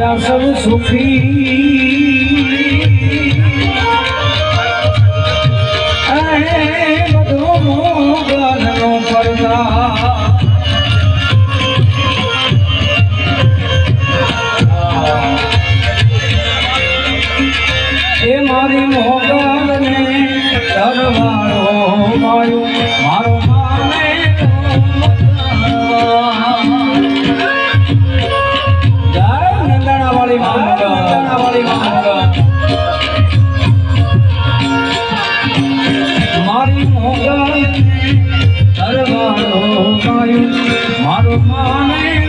સદા સૌ સુખી બધો મોગલનો પડદા એ મારી મોગલને સરવાળો મારું મારો મારી મોગલ મારું માને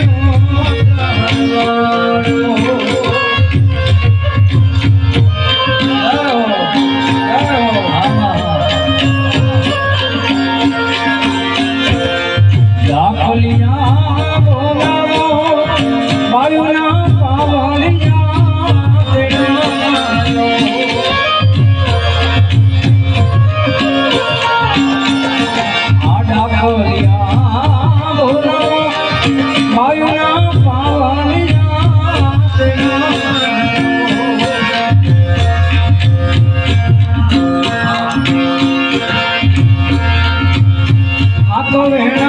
হবে